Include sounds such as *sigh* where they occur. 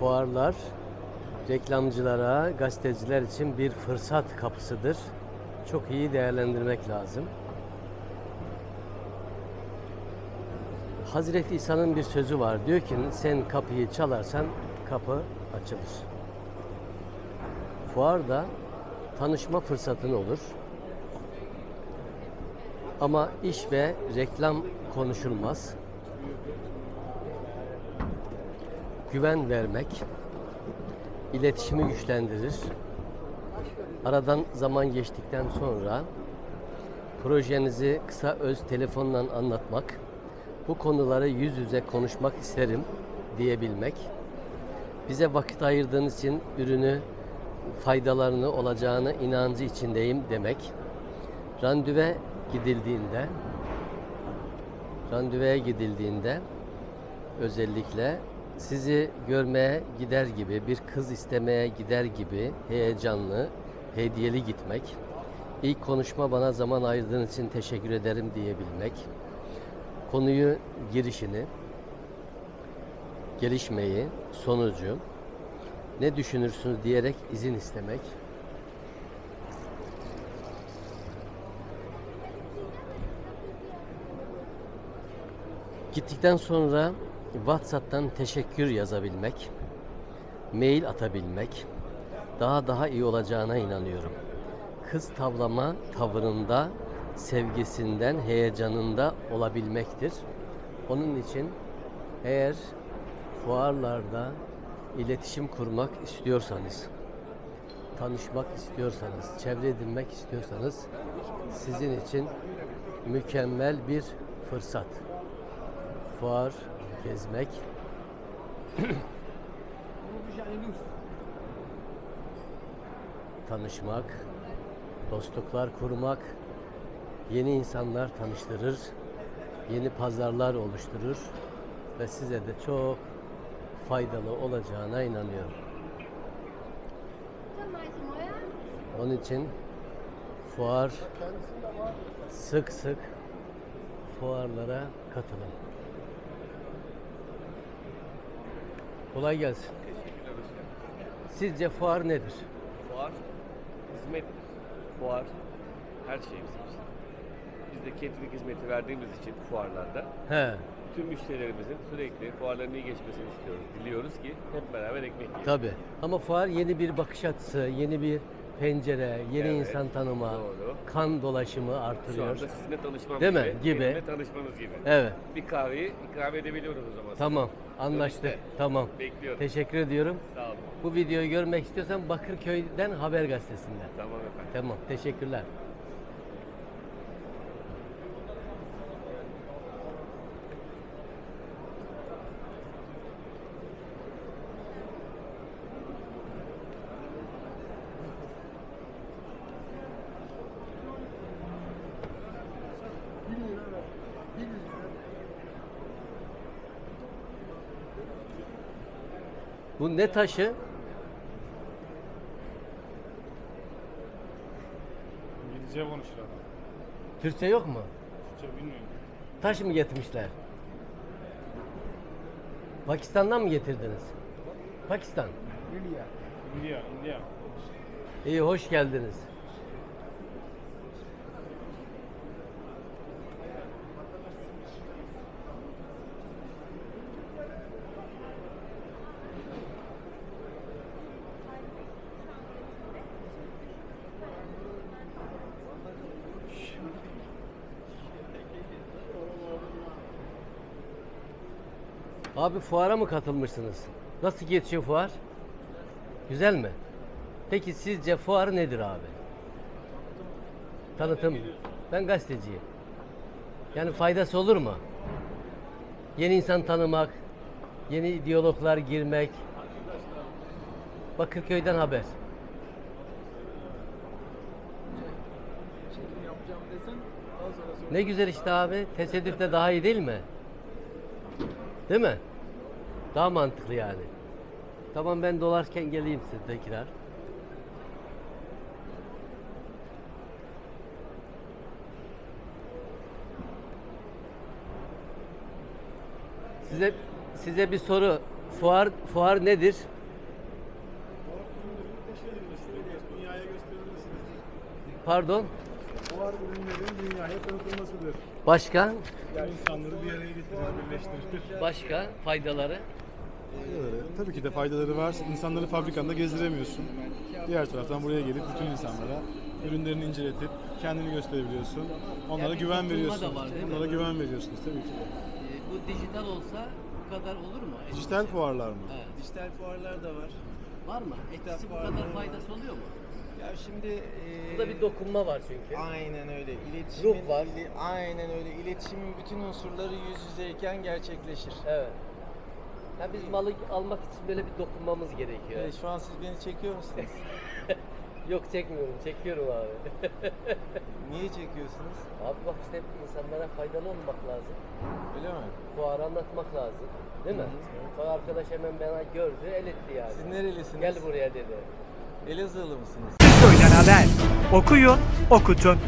Fuarlar reklamcılara, gazeteciler için bir fırsat kapısıdır. Çok iyi değerlendirmek lazım. Hazreti İsa'nın bir sözü var. Diyor ki sen kapıyı çalarsan kapı açılır. Fuarda tanışma fırsatın olur. Ama iş ve reklam konuşulmaz. Güven vermek iletişimi güçlendirir. Aradan zaman geçtikten sonra projenizi kısa öz telefonla anlatmak, bu konuları yüz yüze konuşmak isterim diyebilmek, bize vakit ayırdığınız için ürünü faydalarını olacağını inancı içindeyim demek, randevuya gidildiğinde randevuya gidildiğinde özellikle sizi görmeye gider gibi, bir kız istemeye gider gibi heyecanlı, hediyeli gitmek, ilk konuşma bana zaman ayırdığın için teşekkür ederim diyebilmek, konuyu girişini, gelişmeyi, sonucu, ne düşünürsünüz diyerek izin istemek, Gittikten sonra WhatsApp'tan teşekkür yazabilmek, mail atabilmek daha daha iyi olacağına inanıyorum. Kız tavlama tavırında, sevgisinden, heyecanında olabilmektir. Onun için eğer fuarlarda iletişim kurmak istiyorsanız, tanışmak istiyorsanız, çevre edinmek istiyorsanız sizin için mükemmel bir fırsat fuar, gezmek. Tanışmak, dostluklar kurmak, yeni insanlar tanıştırır, yeni pazarlar oluşturur ve size de çok faydalı olacağına inanıyorum. Onun için fuar sık sık fuarlara katılın. Kolay gelsin. Sizce fuar nedir? Fuar hizmettir. Fuar her şeyimiz bizim. Biz de catering hizmeti verdiğimiz için fuarlarda He, tüm müşterilerimizin sürekli fuarların iyi geçmesini istiyoruz. Diliyoruz ki hep beraber ekmek yiyelim. tabi. Ama fuar yeni bir bakış açısı, yeni bir pencere, yeni Evet, insan tanıma, doğru. kan dolaşımı Şu artırıyor. anda sizinle tanışmam Değil mi? gibi. Benimle tanışmanız gibi. Evet, Bir kahveyi ikram edebiliyoruz o zaman. tamam. Anlaştık. Tamam. Bekliyorum. Teşekkür ediyorum. Sağ olun. Bu videoyu görmek istiyorsan Bakırköy'den Haber Gazetesi'nde. Tamam efendim. Tamam. Teşekkürler. Bu ne taşı? İngilizce konuşur adam. Türkçe yok mu? Türkçe bilmiyorum. Taş mı getirmişler? Pakistan'dan mı getirdiniz? Pakistan. India, India. İyi hoş geldiniz. Abi fuara mı katılmışsınız? Nasıl geçiyor fuar? Güzel mi? Peki sizce fuar nedir abi? Tanıtım. Ben gazeteciyim. Yani faydası olur mu? Yeni insan tanımak, yeni diyaloglar girmek. Bakırköy'den haber. Ne güzel işte abi. Tesadüf de daha iyi değil mi? Değil mi? Daha mantıklı yani. Tamam ben dolarken geleyim size tekrar. Size size bir soru fuar fuar nedir? Pardon. Fuar ürünlerin dünyaya tanıtılmasıdır. Başka? Yani insanları bir araya getirir, birleştirir. Başka faydaları? Faydaları, tabii ki de faydaları var. İnsanları fabrikanda gezdiremiyorsun. Diğer taraftan buraya gelip bütün insanlara ürünlerini inceletip kendini gösterebiliyorsun. Onlara Yani güven veriyorsun. var? Onlara güven veriyorsunuz tabii ki. Ee, bu dijital olsa bu kadar olur mu? Dijital fuarlar mı? Evet. Dijital fuarlar da var. Var mı? Etkisi bu kadar faydası oluyor mu? Şimdi eee, Burada bir dokunma var çünkü. Aynen öyle. İletişimin Ruh var. ili- aynen öyle. İletişimin bütün unsurları yüz yüzeyken gerçekleşir. Evet. Ya biz malı almak için böyle bir dokunmamız gerekiyor. Evet, şu an siz beni çekiyor musunuz? *laughs* Yok çekmiyorum, çekiyorum abi. *laughs* Niye çekiyorsunuz? abi bak işte insanlara faydalı olmak lazım. Öyle mi? Fuarı anlatmak lazım. Değil mi? Bak arkadaş hemen bana gördü, el etti yani. Siz nerelisiniz? Gel buraya dedi. Elazığlı mısınız? haber. Okuyun, okutun.